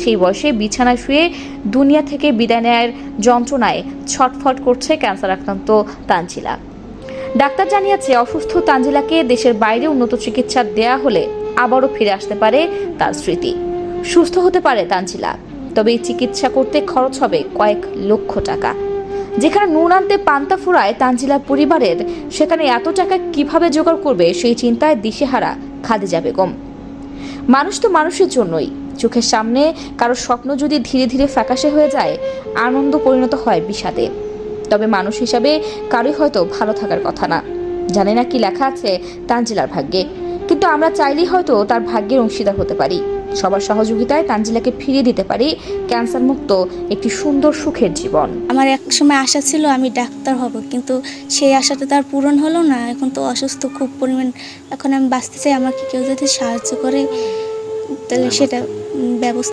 সেই বয়সে বিছানায় শুয়ে দুনিয়া থেকে বিদায় নেয়ার যন্ত্রণায় ছটফট করছে ক্যান্সার আক্রান্ত তানজিলা। ডাক্তার জানিয়েছে, অসুস্থ তানজিলাকে দেশের বাইরে উন্নত চিকিৎসা দেয়া হলে আবারও ফিরে আসতে পারে তার স্মৃতি। সুস্থ হতে পারে তানজিলা, তবে এই চিকিৎসা করতে খরচ হবে কয়েক লক্ষ টাকা। যেখানে নুন আনতে পান্তা ফুরায় তানজিলার পরিবারের, সেখানে এত টাকা কীভাবে জোগাড় করবে সেই চিন্তায় দিশেহারা খাদিজা বেগম। মানুষ তো মানুষের জন্যই। চোখের সামনে, কারও স্বপ্ন যদি ধীরে ধীরে ফ্যাকাশে হয়ে যায়, আনন্দ পরিণত হয় বিষাদে। তবে মানুষ হিসাবে কারোই হয়তো ভালো থাকার কথা না। জানে না কি লেখা আছে তানজিলার ভাগ্যে। কিন্তু আমরা চাইলেই হয়তো তার ভাগ্যের অংশীদার হতে পারি। সবার সহযোগিতায় তানজিলাকে ফিরিয়ে দিতে পারি ক্যান্সার মুক্ত একটি সুন্দর সুখের জীবন। আমার এক সময় আশা ছিল আমি ডাক্তার হব, কিন্তু সেই আশাটা তার পূরণ হলো না। এখন তো অসুস্থ, খুব পরিমাণ। এখন আমি বাঁচতে চাই, আমাকে কেউ যদি সাহায্য করে। তাহলে সেটা ব্যবস্থা